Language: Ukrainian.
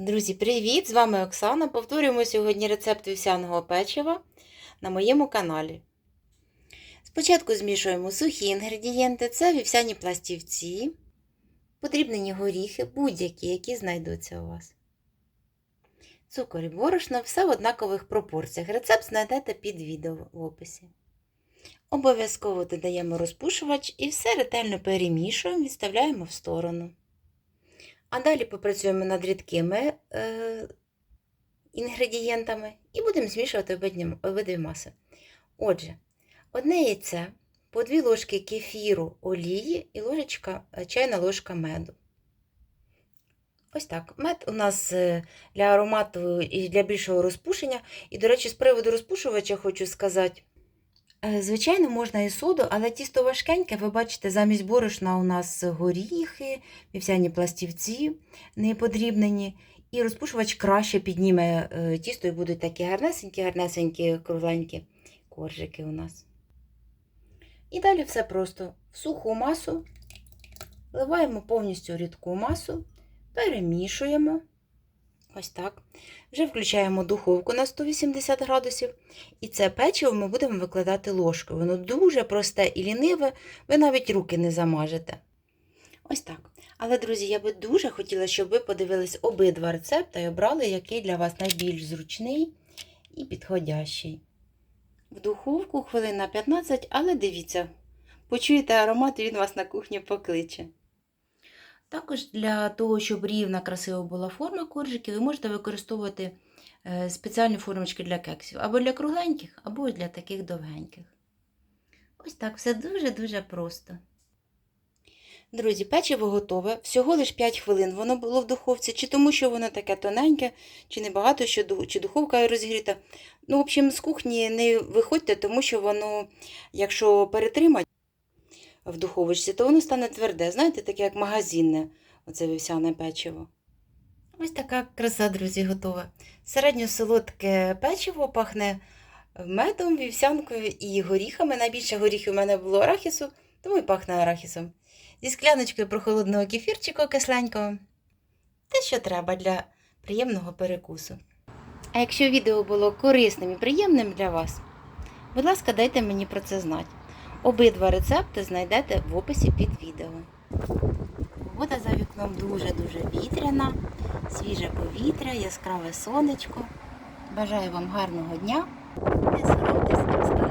Друзі, привіт! З вами Оксана. Повторюємо сьогодні рецепт вівсяного печива на моєму каналі. Спочатку змішуємо сухі інгредієнти, це вівсяні пластівці, подрібнені горіхи, будь-які, які знайдуться у вас. Цукор і борошно, все в однакових пропорціях. Рецепт знайдете під відео в описі. Обов'язково додаємо розпушувач і все ретельно перемішуємо, відставляємо в сторону. А далі попрацюємо над рідкими е, інгредієнтами і будемо змішувати обидві маси. Отже, одне яйце, по 2 ложки кефіру олії і ложечка, е, чайна ложка меду. Ось так. Мед у нас е, для аромату і для більшого розпушення. І, до речі, з приводу розпушувача хочу сказати. Е, Звичайно, можна і соду, але тісто важкеньке, ви бачите, замість борошна у нас горіхи, вівсяні пластівці не подрібнені. І розпушувач краще підніме е, тісто і будуть такі гарнесенькі, гарнесенькі, кругленькі коржики у нас. І далі все просто в суху масу вливаємо повністю рідку масу, перемішуємо. Ось так. Вже включаємо духовку на 180 градусів. І це печиво ми будемо викладати ложкою. Воно дуже просте і ліниве, ви навіть руки не замажете. Ось так. Але, друзі, я би дуже хотіла, щоб ви подивились обидва рецепти і обрали, який для вас найбільш зручний і підходящий. В духовку хвилин на 15, але дивіться, почуєте аромат, він вас на кухню покличе. Також для того, щоб рівна красива була форма коржиків, ви можете використовувати е, спеціальні формочки для кексів. Або для кругленьких, або для таких довгеньких. Ось так, все дуже-дуже просто. Друзі, печиво готове. Всього лише 5 хвилин воно було в духовці, чи тому, що воно таке тоненьке, чи небагато, чи духовка розігріта. Ну, в общем, з кухні не виходьте, тому що воно, якщо перетримати в духовочці, то воно стане тверде. Знаєте, таке як магазинне, оце вівсяне печиво. Ось така краса, друзі, готова. Середньо-солодке печиво пахне медом, вівсянкою і горіхами. Найбільше горіхів у мене було арахісу, тому і пахне арахісом. Зі скляночкою прохолодного кефірчику кисленького. Те, що треба для приємного перекусу. А якщо відео було корисним і приємним для вас, будь ласка, дайте мені про це знати. Обидва рецепти знайдете в описі під відео. Вода за вікном дуже-дуже вітряна, свіже повітря, яскраве сонечко. Бажаю вам гарного дня. Не соромтесь.